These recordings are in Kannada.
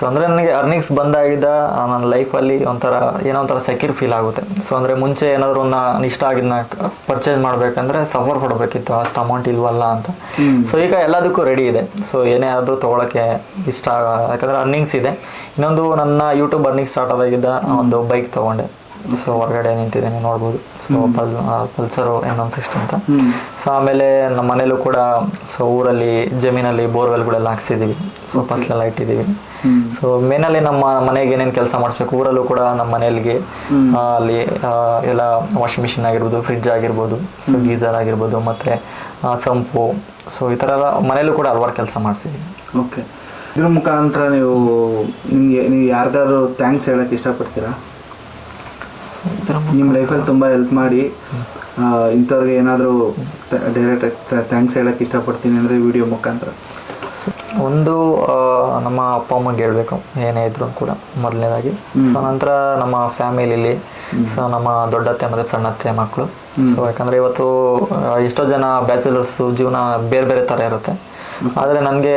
ಸೊ ಅಂದರೆ ನನಗೆ ಅರ್ನಿಂಗ್ಸ್ ಬಂದಾಗಿದ್ದ ನನ್ನ ಲೈಫಲ್ಲಿ ಒಂಥರ ಏನೋ ಒಂಥರ ಸೆಕ್ಯೂರ್ ಫೀಲ್ ಆಗುತ್ತೆ. ಸೊ ಅಂದರೆ ಮುಂಚೆ ಏನಾದರೂ ಒಂದು ಇಷ್ಟ ಆಗಿದ್ನ ಪರ್ಚೇಸ್ ಮಾಡಬೇಕಂದ್ರೆ ಸಫರ್ ಪಡಬೇಕಿತ್ತು. ಅಷ್ಟು ಅಮೌಂಟ್ ಇಲ್ವಲ್ಲ ಅಂತ. ಸೊ ಈಗ ಎಲ್ಲದಕ್ಕೂ ರೆಡಿ ಇದೆ. ಸೊ ಏನೇ ಆದರೂ ತೊಗೊಳಕ್ಕೆ ಇಷ್ಟ ಆಗ- ಯಾಕಂದರೆ ಅರ್ನಿಂಗ್ಸ್ ಇದೆ. ಇನ್ನೊಂದು ನನ್ನ ಯೂಟ್ಯೂಬ್ ಅರ್ನಿಂಗ್ ಸ್ಟಾರ್ಟ್ ಆದಾಗಿದ್ದ ಒಂದು ಬೈಕ್ ತೊಗೊಂಡೆ. ಸೊ ಹೊರಗಡೆ ನಿಂತಿದ್ದೇನೆ ನೋಡ್ಬೋದು. So pul Pulsar N one sixty ಅಂತ. ಸೊ ಆಮೇಲೆ ನಮ್ಮ ಮನೇಲೂ ಕೂಡ ಸೊ ಊರಲ್ಲಿ ಜಮೀನಲ್ಲಿ ಬೋರ್ವೆಲ್ಗಳೆಲ್ಲ ಹಾಕ್ಸಿದ್ದೀವಿ. ಸೊ ಫಸ್ಲೆಲ್ಲ ಇಟ್ಟಿದ್ದೀವಿ. ಸೊ ಮೇನಲ್ಲಿ ನಮ್ಮ ಮನೆಗೆ ಏನೇನು ಕೆಲಸ ಮಾಡಿಸ್ಬೇಕು ಊರಲ್ಲೂ ಕೂಡ ನಮ್ಮ ಮನೆಯಲ್ಲಿ ಅಲ್ಲಿ ಎಲ್ಲ ವಾಷಿಂಗ್ ಮಿಷಿನ್ ಆಗಿರ್ಬೋದು ಫ್ರಿಡ್ಜ್ ಆಗಿರ್ಬೋದು ಸೊ ಗೀಸರ್ ಆಗಿರ್ಬೋದು ಮತ್ತೆ ಸಂಪು ಸೊ ಈ ಥರ ಎಲ್ಲ ಮನೇಲೂ ಕೂಡ ಹಲವಾರು ಕೆಲಸ ಮಾಡಿಸಿದ್ದೀನಿ ಓಕೆ ಇದ್ರ ಮುಖಾಂತರ ನೀವು ನಿಮಗೆ ನೀವು ಯಾರಿಗಾದ್ರು ಥ್ಯಾಂಕ್ಸ್ ಹೇಳಕ್ಕೆ ಇಷ್ಟಪಡ್ತೀರಾ? ನಿಮ್ಮ ಲೈಫಲ್ಲಿ ತುಂಬ ಹೆಲ್ಪ್ ಮಾಡಿ ಇಂಥವ್ರಿಗೆ ಏನಾದರೂ ಡೈರೆಕ್ಟ್ ಥ್ಯಾಂಕ್ಸ್ ಹೇಳಕ್ಕೆ ಇಷ್ಟಪಡ್ತೀನಿ ಅಂದರೆ ವಿಡಿಯೋ ಮುಖಾಂತರ. ಒಂದು ನಮ್ಮ ಅಪ್ಪ ಅಮ್ಮಗೆ ಹೇಳ್ಬೇಕು ಏನೇ ಇದ್ರು ಕೂಡ ಮೊದಲನೇದಾಗಿ. ಸೊ ನಂತರ ನಮ್ಮ ಫ್ಯಾಮಿಲಿಲಿ ಸೊ ನಮ್ಮ ದೊಡ್ಡತ್ತೆ ಮತ್ತು ಸಣ್ಣತ್ತೆ ಮಕ್ಕಳು. ಸೊ ಯಾಕಂದ್ರೆ ಇವತ್ತು ಎಷ್ಟೋ ಜನ ಬ್ಯಾಚುಲರ್ಸ್ ಜೀವನ ಬೇರೆ ಬೇರೆ ಥರ ಇರುತ್ತೆ. ಆದರೆ ನನಗೆ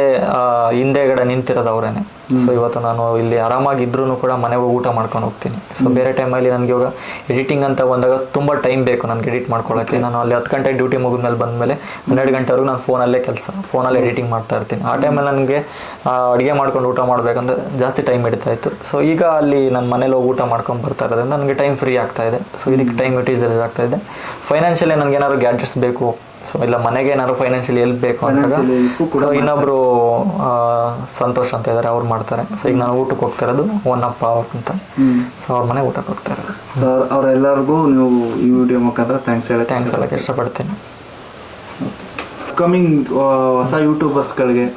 ಹಿಂದೆಗಡೆ ನಿಂತಿರೋದು ಅವರೇನೆ ಸೊ ಇವತ್ತು ನಾನು ಇಲ್ಲಿ ಆರಾಮಾಗಿದ್ರೂ ಕೂಡ ಮನೆಗೆ ಹೋಗಿ ಊಟ ಮಾಡ್ಕೊಂಡು ಹೋಗ್ತೀನಿ. ಸೊ ಬೇರೆ ಟೈಮಲ್ಲಿ ನನಗೆ ಇವಾಗ ಎಡಿಟಿಂಗ್ ಅಂತ ಬಂದಾಗ ತುಂಬ ಟೈಮ್ ಬೇಕು ನನಗೆ ಎಡಿಟ್ ಮಾಡ್ಕೊಳ್ಳೋಕ್ಕೆ ನಾನು ಅಲ್ಲಿ ಹತ್ತು ಗಂಟೆ ಡ್ಯೂಟಿ ಮುಗಿದ್ಮೇಲೆ ಬಂದಮೇಲೆ ಹನ್ನೆರಡು ಗಂಟೆವರೆಗೂ ನಾನು ಫೋನಲ್ಲೇ ಕೆಲಸ ಫೋನಲ್ಲಿ ಎಡಿಟಿಂಗ್ ಮಾಡ್ತಾ ಇರ್ತೀನಿ. ಆ ಟೈಮಲ್ಲಿ ನನಗೆ ಅಡುಗೆ ಮಾಡ್ಕೊಂಡು ಊಟ ಮಾಡಬೇಕಂದ್ರೆ ಜಾಸ್ತಿ ಟೈಮ್ ಹಿಡಿತಾ ಇತ್ತು. ಸೊ ಈಗ ಅಲ್ಲಿ ನನ್ನ ಮನೇಲಿ ಹೋಗಿ ಊಟ ಮಾಡ್ಕೊಂಡು ಬರ್ತಾ ಇರೋದ್ರಿಂದ ನನಗೆ ಟೈಮ್ ಫ್ರೀ ಆಗ್ತಾ ಇದೆ. ಸೊ ಇದಕ್ಕೆ ಟೈಮ್ ಯುಟಿಲೈಸ್ ಆಗ್ತಾ ಇದೆ. ಫೈನಾನ್ಷಿಯಲಿ ನನಗೆ ಏನಾದ್ರು ಗ್ಯಾಡ್ಜೆಟ್ಸ್ ಬೇಕು ಸೊ ಇಲ್ಲ ಮನೆಗೆ ಏನಾದ್ರು ಫೈನಾನ್ಷಿಯಲಿ ಎಲ್ಪ್ ಬೇಕು ಅಂದಾಗ ಸೊ ಇನ್ನೊಬ್ರು ಸಂತೋಷ್ ಅಂತ ಇದ್ದಾರೆ ಅವ್ರು ಮಾಡ್ತಾರೆ. ಸೊ ಈಗ ನಾನು ಊಟಕ್ಕೆ ಹೋಗ್ತಾ ಇರೋದು ಅವರ್ ಅಂತ. ಸೊ ಅವ್ರ ಮನೆಗೆ ಊಟಕ್ಕೆ ಹೋಗ್ತಾ ಇರೋದು ಅವರೆಲ್ಲರಿಗೂ ನೀವು ಈ ವಿಡಿಯೋ ಮುಖಾಂತರ ಥ್ಯಾಂಕ್ಸ್ ಹೇಳಿ ಥ್ಯಾಂಕ್ಸ್ ಹೇಳಕ್ಕೆ ಇಷ್ಟಪಡ್ತೀನಿ. ಕಮಿಂಗ್ ಹೊಸ ಯೂಟ್ಯೂಬರ್ಸ್ಗಳಿಗೆ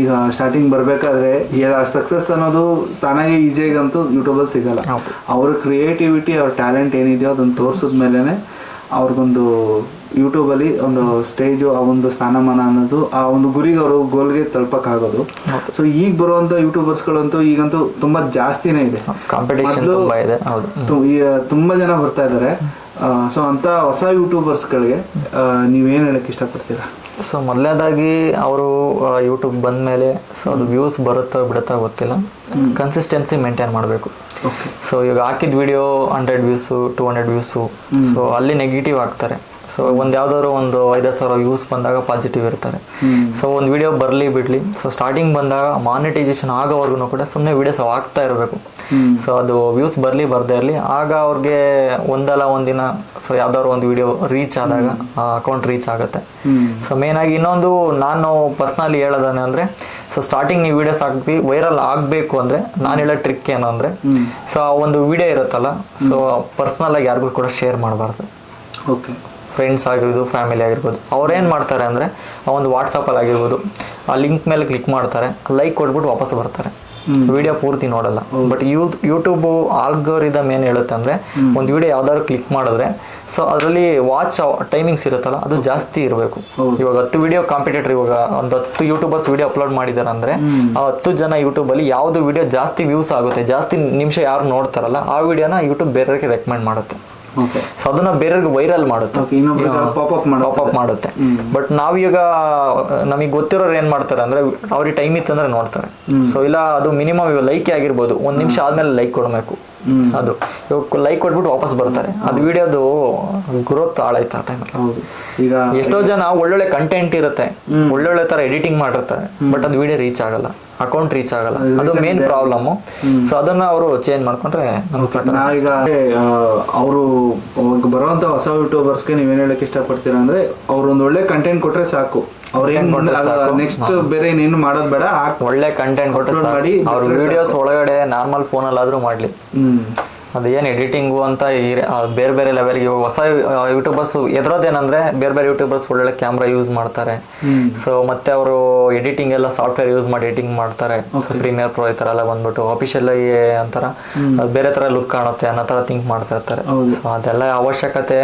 ಈಗ ಸ್ಟಾರ್ಟಿಂಗ್ ಬರಬೇಕಾದ್ರೆ ಸಕ್ಸಸ್ ಅನ್ನೋದು ತಾನಾಗೆ ಈಸಿಯಾಗಂತೂ ಯೂಟ್ಯೂಬಲ್ಲಿ ಸಿಗಲ್ಲ. ಅವ್ರ ಕ್ರಿಯೇಟಿವಿಟಿ ಅವ್ರ ಟ್ಯಾಲೆಂಟ್ ಏನಿದೆಯೋ ಅದನ್ನು ತೋರಿಸಿದ ಮೇಲೇ ಅವ್ರಿಗೊಂದು ಯೂಟ್ಯೂಬಲ್ಲಿ ಒಂದು ಸ್ಟೇಜು ಆ ಒಂದು ಸ್ಥಾನಮಾನ ಅನ್ನೋದು ಆ ಒಂದು ಗುರಿಗೆ ಅವರು ಗೋಲ್ಗೆ ತಲುಪಕ್ಕಾಗೋದು. ಸೊ ಈಗ ಬರುವಂಥ ಯೂಟ್ಯೂಬರ್ಸ್ಗಳಂತೂ ಈಗಂತೂ ತುಂಬಾ ಜಾಸ್ತಿನೇ ಇದೆ. ತುಂಬಾ ಮೊದ್ಲು- ಇದೆ. ಹೌದು. ಹ್ಮ್. ತುಂಬ ಜನ ಬರ್ತಾ ಇದ್ದಾರೆ ಸೊ ಅಂತ ಹೊಸ ಯೂಟ್ಯೂಬರ್ಸ್ಗಳಿಗೆ ನೀವೇನು ಹೇಳಕ್ ಇಷ್ಟಪಡ್ತೀರಾ? ಸೊ ಮೊದಲನೇದಾಗಿ ಅವರು ಯೂಟ್ಯೂಬ್ ಬಂದ ಮೇಲೆ ಸೊ ಅದು ವ್ಯೂಸ್ ಬರುತ್ತೋ ಬಿಡುತ್ತೋ ಗೊತ್ತಿಲ್ಲ. ಕನ್ಸಿಸ್ಟೆನ್ಸಿ ಮೇಂಟೈನ್ ಮಾಡಬೇಕು. ಸೊ ಇವಾಗ ಹಾಕಿದ video hundred views two hundred views so ಅಲ್ಲಿ ನೆಗೆಟಿವ್ ಆಗ್ತಾರೆ. ಸೊ ಒಂದು ಯಾವ್ದಾದ್ರು ಒಂದು ಐದಾರು ಸಾವಿರ ವ್ಯೂಸ್ ಬಂದಾಗ ಪಾಸಿಟಿವ್ ಇರ್ತಾರೆ ಸೊ ಒಂದು ವಿಡಿಯೋ ಬರಲಿ ಬಿಡ್ಲಿ. ಸೊ ಸ್ಟಾರ್ಟಿಂಗ್ ಬಂದಾಗ ಮಾನಿಟೈಸೇಷನ್ ಆಗೋವರೆಗೂ ಕೂಡ ಸುಮ್ಮನೆ ವಿಡಿಯೋಸ್ ಆಗ್ತಾ ಇರಬೇಕು. ಸೊ ಅದು ವ್ಯೂಸ್ ಬರಲಿ ಬರ್ದೇ ಇರಲಿ. ಆಗ ಅವ್ರಿಗೆ ಒಂದಲ್ಲ ಒಂದಿನ ಸೊ ಯಾವ್ದಾದ್ರು ಒಂದು ವಿಡಿಯೋ ರೀಚ್ ಆದಾಗ ಅಕೌಂಟ್ ರೀಚ್ ಆಗುತ್ತೆ. ಸೊ ಮೇನ್ ಆಗಿ ಇನ್ನೊಂದು ನಾನು ಪರ್ಸ್ನಲಿ ಹೇಳೋದಾನೆ ಅಂದ್ರೆ ಸೊ ಸ್ಟಾರ್ಟಿಂಗ್ ನೀವು ವಿಡಿಯೋಸ್ ಹಾಕ್ತಿ ವೈರಲ್ ಆಗಬೇಕು ಅಂದರೆ ನಾನು ಹೇಳೋ ಟ್ರಿಕ್ ಏನು ಅಂದರೆ ಸೊ ಆ ಒಂದು ವಿಡಿಯೋ ಇರುತ್ತಲ್ಲ ಸೊ ಪರ್ಸ್ನಲ್ ಆಗಿ ಯಾರಿಗೂ ಕೂಡ ಶೇರ್ ಮಾಡಬಾರ್ದು. ಓಕೆ ಫ್ರೆಂಡ್ಸ್ ಆಗಿರ್ಬೋದು ಫ್ಯಾಮಿಲಿ ಆಗಿರ್ಬೋದು ಅವ್ರೇನು ಮಾಡ್ತಾರೆ ಅಂದರೆ ಆ ಒಂದು ವಾಟ್ಸಪ್ಪಲ್ಲಿ ಆಗಿರ್ಬೋದು ಆ ಲಿಂಕ್ ಮೇಲೆ ಕ್ಲಿಕ್ ಮಾಡ್ತಾರೆ ಲೈಕ್ ಕೊಟ್ಬಿಟ್ಟು ವಾಪಸ್ ಬರ್ತಾರೆ. ವಿಡಿಯೋ ಪೂರ್ತಿ ನೋಡಲ್ಲ. ಬಟ್ ಯೂ ಯೂಟ್ಯೂಬ್ ಆಲ್ಗೋರಿದಮ್ ಏನು ಹೇಳುತ್ತೆ ಅಂದರೆ ಒಂದು ವಿಡಿಯೋ ಯಾವ್ದಾದ್ರು ಕ್ಲಿಕ್ ಮಾಡಿದ್ರೆ ಸೊ ಅದರಲ್ಲಿ ವಾಚ್ ಟೈಮಿಂಗ್ಸ್ ಇರುತ್ತಲ್ಲ ಅದು ಜಾಸ್ತಿ ಇರಬೇಕು. ಇವಾಗ ಹತ್ತು ವಿಡಿಯೋ ಕಾಂಪಿಟೇಟರ್ ಇವಾಗ ಒಂದು ಹತ್ತು ಯೂಟ್ಯೂಬರ್ಸ್ ವಿಡಿಯೋ ಅಪ್ಲೋಡ್ ಮಾಡಿದ್ದಾರೆ ಅಂದರೆ ಆ ಹತ್ತು ಜನ ಯೂಟ್ಯೂಬಲ್ಲಿ ಯಾವುದು ವಿಡಿಯೋ ಜಾಸ್ತಿ ವ್ಯೂಸ್ ಆಗುತ್ತೆ ಜಾಸ್ತಿ ನಿಮಿಷ ಯಾರು ನೋಡ್ತಾರಲ್ಲ ಆ ವಿಡಿಯೋನ ಯೂಟ್ಯೂಬ್ ಬೇರೆಯವರಿಗೆ ರೆಕಮೆಂಡ್ ಮಾಡುತ್ತೆ. ಸೊ ಅದನ್ನ ಬೇರೆಯವ್ರಿಗೆ ವೈರಲ್ ಮಾಡುತ್ತೆ. ಪಾಪ್ ಮಾಡುತ್ತೆ. ಬಟ್ ನಾವೀಗ ನಮಗೆ ಗೊತ್ತಿರೋರು ಏನ್ ಮಾಡ್ತಾರೆ ಅಂದ್ರೆ ಅವ್ರಿಗೆ ಟೈಮ್ ಇತ್ತಂದ್ರೆ ನೋಡ್ತಾರೆ. ಸೊ ಇಲ್ಲ ಅದು ಮಿನಿಮಮ್ ಇವಾಗ ಲೈಕ್ ಆಗಿರ್ಬೋದು. ಒಂದ್ ನಿಮಿಷ ಆದ್ಮೇಲೆ ಲೈಕ್ ಕೊಡಬೇಕು. ಅದು. ಇವಾಗ ಲೈಕ್ ಕೊಟ್ಬಿಟ್ಟು ವಾಪಸ್ ಬರ್ತಾರೆ. ಅದು ವಿಡಿಯೋದು ಗ್ರೋತ್ ಹಾಳಾಯ್ತು ಆ ಟೈಮ್ ಈಗ ಎಷ್ಟೋ ಜನ ಒಳ್ಳೊಳ್ಳೆ ಕಂಟೆಂಟ್ ಇರುತ್ತೆ. ಒಳ್ಳೊಳ್ಳೆ ತರ ಎಡಿಟಿಂಗ್ ಮಾಡಿರ್ತಾರೆ. ಬಟ್ ಅದು ವಿಡಿಯೋ ರೀಚ್ ಆಗಲ್ಲ. ಅಕೌಂಟ್ ರೀಚ್ ಆಗಲ್ಲ. ಅದು ಮೇನ್ ಪ್ರಾಬ್ಲಮ್ ಸೊ ಅದನ್ನ ಅವರು ಚೇಂಜ್ ಮಾಡ್ಕೊಂಡ್ರೆ ಈಗ ಅವರು ಬರುವಂತ ಹೊಸ ಯೂಟ್ಯೂಬರ್ಸ್ಗೆ ನೀವೇನ್ ಹೇಳಕ್ ಇಷ್ಟಪಡ್ತೀರಾ ಅಂದ್ರೆ ಅವ್ರು ಒಂದ್ ಒಳ್ಳೆ ಕಂಟೆಂಟ್ ಕೊಟ್ರೆ ಸಾಕು. ನೆಕ್ಸ್ಟ್ ಬೇರೆ ಏನೇನು ಮಾಡೋದ್ ಬೇಡ. ಒಳ್ಳೆ ಕಂಟೆಂಟ್ ಕೊಟ್ಟು ಮಾಡಿ ಅವ್ರ ವಿಡಿಯೋಸ್ ಒಳಗಡೆ ನಾರ್ಮಲ್ ಫೋನ್ ಆದ್ರೂ ಮಾಡ್ಲಿ. ಹ್ಮ್ ಅದೇನು ಎಡಿಟಿಂಗು ಅಂತ ಬೇರೆ ಬೇರೆ ಲೆವೆಲ್ಗೆ ಹೊಸ ಯೂಟ್ಯೂಬರ್ಸ್ ಎದುರೋದೇನಂದ್ರೆ ಬೇರೆ ಬೇರೆ ಯೂಟ್ಯೂಬರ್ಸ್ ಒಳ್ಳೊಳ್ಳೆ ಕ್ಯಾಮ್ರಾ ಯೂಸ್ ಮಾಡ್ತಾರೆ. ಸೊ ಮತ್ತೆ ಅವರು ಎಡಿಟಿಂಗ್ ಎಲ್ಲ ಸಾಫ್ಟ್ವೇರ್ ಯೂಸ್ ಮಾಡಿ ಎಡಿಟಿಂಗ್ ಮಾಡ್ತಾರೆ. ಪ್ರೀಮಿಯರ್ ಪ್ರೋ ಈ ಥರ ಎಲ್ಲ ಬಂದ್ಬಿಟ್ಟು ಅಫಿಷಿಯಲ್ ಅಂತಾರ ಬೇರೆ ಥರ ಲುಕ್ ಕಾಣುತ್ತೆ ಅನ್ನೋ ತರ ಥಿಂಕ್ ಮಾಡ್ತಾ ಇರ್ತಾರೆ. ಸೊ ಅದೆಲ್ಲ ಅವಶ್ಯಕತೆ.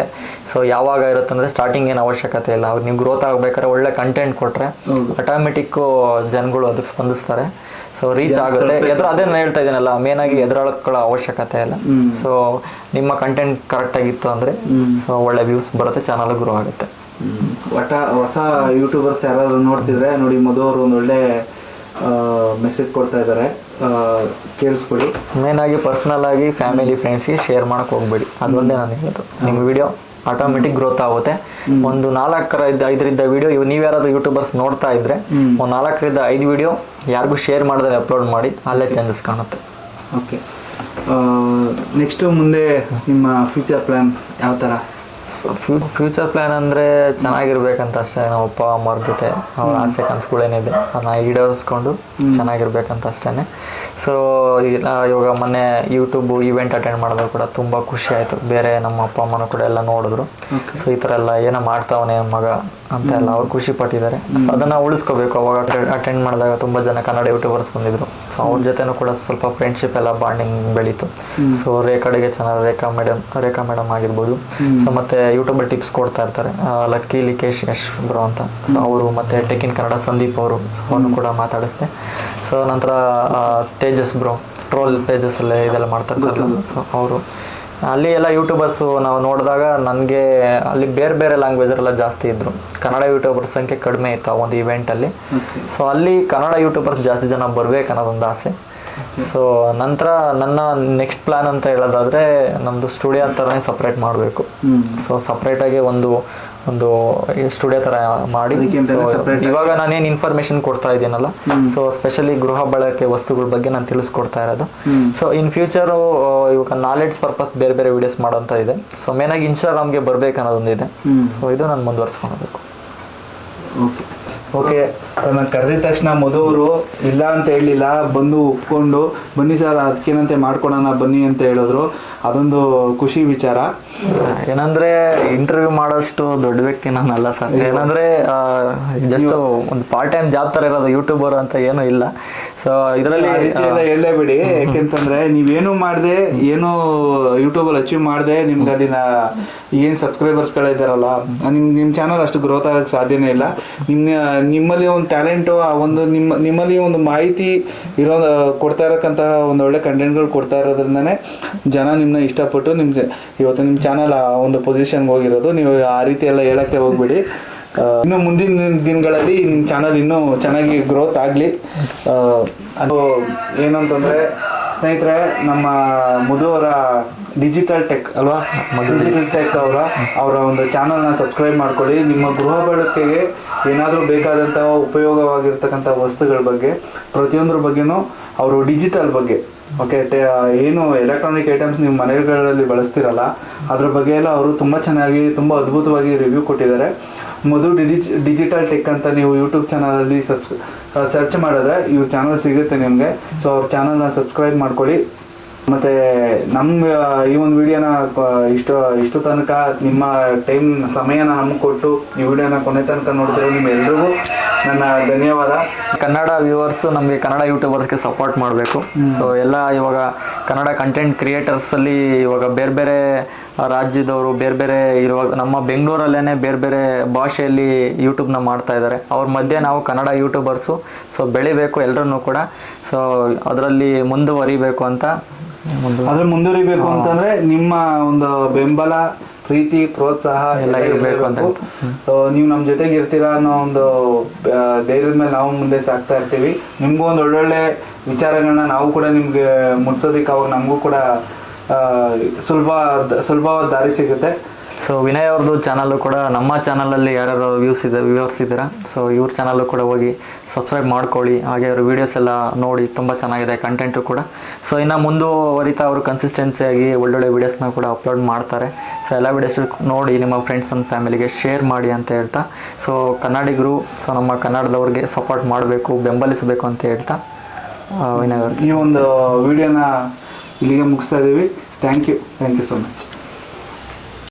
ಸೊ ಯಾವಾಗ ಇರುತ್ತಂದ್ರೆ ಸ್ಟಾರ್ಟಿಂಗ್ ಏನು ಅವಶ್ಯಕತೆ ಇಲ್ಲ. ಅವ್ರು ನೀವು ಗ್ರೋತ್ ಆಗ್ಬೇಕಾದ್ರೆ ಒಳ್ಳೆ ಕಂಟೆಂಟ್ ಕೊಟ್ರೆ ಆಟೋಮೆಟಿಕ್ ಜನಗಳು ಅದಕ್ಕೆ ಸ್ಪಂದಿಸ್ತಾರೆ. ಸೊ ರೀಚ್ ಆಗುತ್ತೆ. ಎದುರು ಅದೇ ನಾನು ಹೇಳ್ತಾ ಇದ್ದೀನಲ್ಲ ಮೇನ್ ಆಗಿ ಎದುರಾಳಕ್ಕಳ ಅವಶ್ಯಕತೆ ಇಲ್ಲ. ಸೊ ನಿಮ್ಮ ಕಂಟೆಂಟ್ ಕರೆಕ್ಟ್ ಆಗಿತ್ತು ಅಂದ್ರೆ ಸೊ ಒಳ್ಳೆ ವ್ಯೂಸ್ ಬರುತ್ತೆ ಚಾನಲ್ ಗ್ರೋ ಆಗುತ್ತೆ. ಒಟ್ಟ ಹೊಸ ಯೂಟ್ಯೂಬರ್ಸ್ ಯಾರಾದ್ರು ನೋಡ್ತಿದ್ರೆ ನೋಡಿ ಮಧು ಅವರು ಒಂದು ಒಳ್ಳೆ ಮೆಸೇಜ್ ಕೊಡ್ತಾ ಇದ್ದಾರೆ ಕೇಳಿಸ್ಕೊಳ್ಳಿ. ಮೇನ್ ಆಗಿ ಪರ್ಸನಲ್ ಆಗಿ ಫ್ಯಾಮಿಲಿ ಫ್ರೆಂಡ್ಸ್ಗೆ ಶೇರ್ ಮಾಡಕ್ ಹೋಗ್ಬೇಡಿ. ಅದೊಂದೇ ನಾನು ಹೇಳೋದು ನಿಮ್ಮ ವಿಡಿಯೋ ಆಟೋಮೆಟಿಕ್ ಗ್ರೋತ್ ಆಗುತ್ತೆ. ಒಂದು ನಾಲ್ಕರ ಐದು ಐದರಿಂದ ವಿಡಿಯೋ ಇವ್ ನೀವು ಯಾರಾದ್ರೂ ಯೂಟ್ಯೂಬರ್ಸ್ ನೋಡ್ತಾ ಇದ್ರೆ ಒಂದು ನಾಲ್ಕರಿಂದ ಐದು ವಿಡಿಯೋ ಯಾರಿಗೂ ಶೇರ್ ಮಾಡಿದ್ರೆ ಅಪ್ಲೋಡ್ ಮಾಡಿ ಅಲ್ಲೇ ಚೇಂಜಸ್ ಕಾಣುತ್ತೆ. ಓಕೆ ನೆಕ್ಸ್ಟ್ ಮುಂದೆ ನಿಮ್ಮ ಫ್ಯೂಚರ್ ಪ್ಲ್ಯಾನ್ ಯಾವ ಥರ ಸೊ ಫ್ಯೂಚರ್ ಪ್ಲ್ಯಾನ್ ಅಂದರೆ ಚೆನ್ನಾಗಿರ್ಬೇಕಂತ ಅಷ್ಟೇ. ನಮ್ಮ ಅಪ್ಪ ಅಮ್ಮವ್ರ ಜೊತೆ ಅವ್ರ ಆಸೆ ಕನಸುಗಳೇನಿದೆ ಅದನ್ನ ಈಡೇರಿಸ್ಕೊಂಡು ಚೆನ್ನಾಗಿರ್ಬೇಕಂತ ಅಷ್ಟೇ ಸೊ ಇವಾಗ ಮೊನ್ನೆ ಯೂಟ್ಯೂಬ್ ಇವೆಂಟ್ ಅಟೆಂಡ್ ಮಾಡಿದ್ರು ಕೂಡ ತುಂಬ ಖುಷಿ ಆಯಿತು. ಬೇರೆ ನಮ್ಮ ಅಪ್ಪ ಅಮ್ಮನೂ ಕೂಡ ಎಲ್ಲ ನೋಡಿದ್ರು. ಸೊ ಈ ಥರ ಎಲ್ಲ ಏನೋ ಮಾಡ್ತಾವನೆ ಮಗ ಅಂತ ಎಲ್ಲ ಅವ್ರು ಖುಷಿ ಪಟ್ಟಿದ್ದಾರೆ. ಸೊ ಅದನ್ನು ಉಳಿಸ್ಕೋಬೇಕು. ಅವಾಗ ಅಟೆಂಡ್ ಮಾಡಿದಾಗ ತುಂಬ ಜನ ಕನ್ನಡ ಯೂಟ್ಯೂಬರ್ಸ್ ಬಂದಿದ್ರು. ಸೊ ಅವ್ರ ಜೊತೆನೂ ಕೂಡ ಸ್ವಲ್ಪ ಫ್ರೆಂಡ್ಶಿಪ್ ಎಲ್ಲ ಬಾಂಡಿಂಗ್ ಬೆಳೀತು. ಸೊ ರೇಖಾಡಿಗೆ ಚೆನ್ನಾಗಿ ರೇಖಾ ಮೇಡಮ್ ರೇಖಾ ಮೇಡಮ್ ಆಗಿರ್ಬೋದು. ಸೊ ಮತ್ತೆ ಯೂಟ್ಯೂಬಲ್ಲಿ ಟಿಪ್ಸ್ ಕೊಡ್ತಾ ಇರ್ತಾರೆ. ಲಕ್ಕಿ ಲಿಕೇಶ್ ಯಶ್ ಬ್ರೋ ಅಂತ. ಸೊ ಅವರು ಮತ್ತೆ ಟೆಕಿನ್ ಇನ್ ಕನ್ನಡ ಸಂದೀಪ್ ಅವರು. ಸೊ ಅವ್ರನ್ನು ಕೂಡ ಮಾತಾಡಿಸ್ದೆ. ಸೊ ನಂತರ ತೇಜಸ್ ಬ್ರೋ ಟ್ರೋಲ್ ಪೇಜಸ್ ಅಲ್ಲೇ ಇದೆಲ್ಲ ಮಾಡ್ತಾ ಇರ್ತಾರಲ್ಲ. ಸೊ ಅವರು. ಅಲ್ಲಿ ಎಲ್ಲ ಯೂಟ್ಯೂಬರ್ಸು ನಾವು ನೋಡಿದಾಗ ನನಗೆ ಅಲ್ಲಿ ಬೇರೆ ಬೇರೆ ಲ್ಯಾಂಗ್ವೇಜರೆಲ್ಲ ಜಾಸ್ತಿ ಇದ್ದರು ಕನ್ನಡ ಯೂಟ್ಯೂಬರ್ ಸಂಖ್ಯೆ ಕಡಿಮೆ ಇತ್ತು ಆ ಒಂದು ಇವೆಂಟಲ್ಲಿ ಸೊ ಅಲ್ಲಿ ಕನ್ನಡ ಯೂಟ್ಯೂಬರ್ಸ್ ಜಾಸ್ತಿ ಜನ ಬರಬೇಕು ಅನ್ನೋದೊಂದು ಆಸೆ. ಸೊ ನಂತರ ನನ್ನ ನೆಕ್ಸ್ಟ್ ಪ್ಲ್ಯಾನ್ ಅಂತ ಹೇಳೋದಾದರೆ ನಮ್ಮದು ಸ್ಟುಡಿಯೋ ಥರನೇ ಸಪ್ರೇಟ್ ಮಾಡಬೇಕು. ಸೊ ಸಪ್ರೇಟಾಗಿ ಒಂದು ಒಂದು ಸ್ಟುಡಿಯೋ ತರ ಮಾಡಿ. ಇವಾಗ ನಾನೇನು ಇನ್ಫಾರ್ಮೇಶನ್ ಕೊಡ್ತಾ ಇದ್ದೀನಲ್ಲ? ಸೊ ಸ್ಪೆಷಲಿ ಗೃಹ ಬಳಕೆ ವಸ್ತುಗಳ ಬಗ್ಗೆ ನಾನು ತಿಳಿಸ್ಕೊಡ್ತಾ ಇರೋದು. ಸೊ ಇನ್ ಫ್ಯೂಚರು ಇವಾಗ ನಾಲೆಡ್ಜ್ ಪರ್ಪಸ್ ಬೇರೆ ಬೇರೆ ವಿಡಿಯೋಸ್ ಮಾಡೋಂತ ಇದೆ. ಸೊ ಮೇನಾಗಿ ಇನ್ಸ್ಟಾಗ್ರಾಮ್ಗೆ ಬರ್ಬೇಕು ಅನ್ನೋದೊಂದಿದೆ ಸೊ ಇದು ನಾನು ಮುಂದುವರ್ಸ್ಕೊಳ್ಬೇಕು. ಓಕೆ ಓಕೆ ನನ್ನ ಕರೆದಿದ ತಕ್ಷಣ ಮೊದವರು ಇಲ್ಲ ಅಂತ ಹೇಳಲಿಲ್ಲ ಬಂದು ಒಪ್ಕೊಂಡು ಬನ್ನಿ ಸರ್ ಅದಕ್ಕೇನಂತೆ ಮಾಡ್ಕೊಡೋಣ ಬನ್ನಿ ಅಂತ ಹೇಳಿದ್ರು. ಅದೊಂದು ಖುಷಿ ವಿಚಾರ. ಏನಂದ್ರೆ ಇಂಟರ್ವ್ಯೂ ಮಾಡೋಷ್ಟು ದೊಡ್ಡ ವ್ಯಕ್ತಿ ನಾನಲ್ಲ ಸರ್. ಏನಂದ್ರೆ ಜಸ್ಟ್ ಒಂದು ಪಾರ್ಟ್ ಟೈಮ್ ಜಾಬ್ ತರ ಇರೋದು ಯೂಟ್ಯೂಬರ್ ಅಂತ ಏನೂ ಇಲ್ಲ. ಸೊ ಇದರಲ್ಲಿ ಹೇಳಲೇಬೇಡಿ. ಯಾಕೆಂತಂದ್ರೆ ನೀವೇನು ಮಾಡದೆ ಏನು ಯೂಟ್ಯೂಬಲ್ಲಿ ಅಚೀವ್ ಮಾಡಿದೆ ನಿಮ್ಗೆ ಅಲ್ಲಿನ ಏನು ಸಬ್ಸ್ಕ್ರೈಬರ್ಸ್ಗಳಿದ್ದಾರಲ್ಲ ನಿಮ್ ನಿಮ್ಮ ಚಾನಲ್ ಅಷ್ಟು ಗ್ರೋತ್ ಆಗಕ್ಕೆ ಸಾಧ್ಯನೇ ಇಲ್ಲ. ನಿಮ್ಮ ನಿಮ್ಮಲ್ಲಿ ಒಂದು ಟ್ಯಾಲೆಂಟು ಆ ಒಂದು ನಿಮ್ಮ, ನಿಮ್ಮಲ್ಲಿ ಒಂದು ಮಾಹಿತಿ ಇರೋ ಕೊಡ್ತಾ ಇರಕ್ಕಂತಹ ಒಂದು ಒಳ್ಳೆ ಕಂಟೆಂಟ್ಗಳು ಕೊಡ್ತಾ ಇರೋದ್ರಿಂದನೇ ಜನ ನಿಮ್ಮನ್ನ ಇಷ್ಟಪಟ್ಟು ನಿಮ್ಮ ಇವತ್ತು ನಿಮ್ಮ ಚಾನಲ್ ಆ, ಒಂದು ಪೊಸಿಷನ್ಗೆ ಹೋಗಿರೋದು. ನೀವು ಆ ರೀತಿ ಎಲ್ಲ ಹೇಳಕ್ಕೆ ಹೋಗ್ಬೇಡಿ. ಇನ್ನು ಮುಂದಿನ ದಿನಗಳಲ್ಲಿ ನಿಮ್ಮ ಚಾನಲ್ ಇನ್ನೂ ಚೆನ್ನಾಗಿ ಗ್ರೋತ್ ಆಗಲಿ. ಅದು ಏನಂತಂದ್ರೆ ಸ್ನೇಹಿತರೆ ನಮ್ಮ ಮಧುವರ ಡಿಜಿಟಲ್ ಟೆಕ್ ಅಲ್ವಾ? ಡಿಜಿಟಲ್ ಟೆಕ್ ಅವರ ಅವರ ಒಂದು ಚಾನಲ್ನ ಸಬ್ಸ್ಕ್ರೈಬ್ ಮಾಡ್ಕೊಳ್ಳಿ. ನಿಮ್ಮ ಗೃಹ ಬಳಕೆಗೆ ಏನಾದರೂ ಬೇಕಾದಂತಹ ಉಪಯೋಗವಾಗಿರ್ತಕ್ಕಂಥ ವಸ್ತುಗಳ ಬಗ್ಗೆ ಪ್ರತಿಯೊಂದ್ರ ಬಗ್ಗೆನೂ ಅವರು ಡಿಜಿಟಲ್ ಬಗ್ಗೆ ಓಕೆ ಏನು ಎಲೆಕ್ಟ್ರಾನಿಕ್ ಐಟಮ್ಸ್ ನೀವು ಮನೆಗಳಲ್ಲಿ ಬಳಸ್ತಿರಲ್ಲ ಅದ್ರ ಬಗ್ಗೆ ಎಲ್ಲ ಅವರು ತುಂಬ ಚೆನ್ನಾಗಿ ತುಂಬ ಅದ್ಭುತವಾಗಿ ರಿವ್ಯೂ ಕೊಟ್ಟಿದ್ದಾರೆ. ಮಧು ಡಿಜಿ ಡಿಜಿಟಲ್ ಟೆಕ್ ಅಂತ ನೀವು ಯೂಟ್ಯೂಬ್ ಚಾನಲಲ್ಲಿ ಸಬ್ಸ್ ಸರ್ಚ್ ಮಾಡಿದ್ರೆ ಇವ್ರ ಚಾನಲ್ ಸಿಗುತ್ತೆ ನಿಮಗೆ. ಸೊ ಅವ್ರ ಚಾನಲ್ನ ಸಬ್ಸ್ಕ್ರೈಬ್ ಮಾಡ್ಕೊಳ್ಳಿ. ಮತ್ತೆ ನಮ್ಮ ಈ ಒಂದು ವಿಡಿಯೋನ ಇಷ್ಟು ಇಷ್ಟು ತನಕ ನಿಮ್ಮ ಟೈಮ್ ಸಮಯನ ನಮ್ಗೆ ಕೊಟ್ಟು ಈ ವಿಡಿಯೋನ ಕೊನೆ ತನಕ ನೋಡಿದ್ರೆ ನಿಮ್ಮೆಲ್ರಿಗೂ ನನ್ನ ಧನ್ಯವಾದ. ಕನ್ನಡ ವ್ಯೂವರ್ಸ್ ನಮಗೆ ಕನ್ನಡ ಯೂಟ್ಯೂಬರ್ಸ್ಗೆ ಸಪೋರ್ಟ್ ಮಾಡಬೇಕು. ಸೊ ಎಲ್ಲ ಇವಾಗ ಕನ್ನಡ ಕಂಟೆಂಟ್ ಕ್ರಿಯೇಟರ್ಸ್ ಅಲ್ಲಿ ಇವಾಗ ಬೇರೆ ಬೇರೆ ರಾಜ್ಯದವರು ಬೇರೆ ಬೇರೆ ಇರುವಾಗ ನಮ್ಮ ಬೆಂಗಳೂರಲ್ಲೇ ಬೇರೆ ಬೇರೆ ಭಾಷೆಯಲ್ಲಿ ಯೂಟ್ಯೂಬ್ನ ಮಾಡ್ತಾ ಇದ್ದಾರೆ. ಅವ್ರ ಮಧ್ಯೆ ನಾವು ಕನ್ನಡ ಯೂಟ್ಯೂಬರ್ಸು. ಸೊ ಬೆಳಿಬೇಕು ಎಲ್ಲರನ್ನು ಕೂಡ. ಸೊ ಅದರಲ್ಲಿ ಮುಂದುವರಿಬೇಕು ಅಂತ ಅದ್ರ ಮುಂದುವರಿಬೇಕು ಅಂತಂದ್ರೆ ನಿಮ್ಮ ಒಂದು ಬೆಂಬಲ ಪ್ರೀತಿ ಪ್ರೋತ್ಸಾಹ ಎಲ್ಲ ಇರಬೇಕು ಅಂತ ನೀವು ನಮ್ಮ ಜೊತೆಗೆ ಇರ್ತೀರಾ ಅನ್ನೋ ಒಂದು ಧೈರ್ಯದ ಮೇಲೆ ನಾವು ಮುಂದೆ ಸಾಕ್ತಾ ಇರ್ತೀವಿ. ನಿಮ್ಗೂ ಒಂದು ಒಳ್ಳೊಳ್ಳೆ ವಿಚಾರಗಳನ್ನ ನಾವು ಕೂಡ ನಿಮ್ಗೆ ಮುಟ್ಸೋದಿಕ್ಕೆ ಅವಾಗ ನಮಗೂ ಕೂಡ ಸುಲಭ ಸುಲಭವಾದ ದಾರಿ ಸಿಗುತ್ತೆ. ಸೊ ವಿನಯ್ ಅವ್ರದ್ದು ಚಾನಲ್ಲು ಕೂಡ ನಮ್ಮ ಚಾನಲಲ್ಲಿ ಯಾರ್ಯಾರು ವ್ಯೂಸ್ ಇದೆ ವ್ಯೂವರ್ಸ್ ಇದ್ದೀರಾ? ಸೊ ಇವ್ರ ಚಾನಲ್ಲು ಕೂಡ ಹೋಗಿ ಸಬ್ಸ್ಕ್ರೈಬ್ ಮಾಡ್ಕೊಳ್ಳಿ. ಹಾಗೆ ಅವ್ರ ವೀಡಿಯೋಸ್ ಎಲ್ಲ ನೋಡಿ ತುಂಬ ಚೆನ್ನಾಗಿದೆ ಕಂಟೆಂಟು ಕೂಡ. ಸೊ ಇನ್ನು ಮುಂದುವರಿತಾ ಅವರು ಕನ್ಸಿಸ್ಟೆನ್ಸಿಯಾಗಿ ಒಳ್ಳೊಳ್ಳೆ ವೀಡಿಯೋಸ್ನ ಕೂಡ ಅಪ್ಲೋಡ್ ಮಾಡ್ತಾರೆ. ಸೊ ಎಲ್ಲ ವೀಡಿಯೋಸ್ ನೋಡಿ ನಿಮ್ಮ ಫ್ರೆಂಡ್ಸ್ ಆ್ಯಂಡ್ ಫ್ಯಾಮಿಲಿಗೆ ಶೇರ್ ಮಾಡಿ ಅಂತ ಹೇಳ್ತಾ. ಸೊ ಕನ್ನಡಿಗರು ಸೊ ನಮ್ಮ ಕನ್ನಡದವ್ರಿಗೆ ಸಪೋರ್ಟ್ ಮಾಡಬೇಕು ಬೆಂಬಲಿಸಬೇಕು ಅಂತ ಹೇಳ್ತಾ ವಿನಯ್ ಅವ್ರಿಗೆ. ಈ ಒಂದು ವಿಡಿಯೋನ ಇಲ್ಲಿಗೆ ಮುಗಿಸ್ತಾ ಇದ್ದೀವಿ. Thank you thank you so much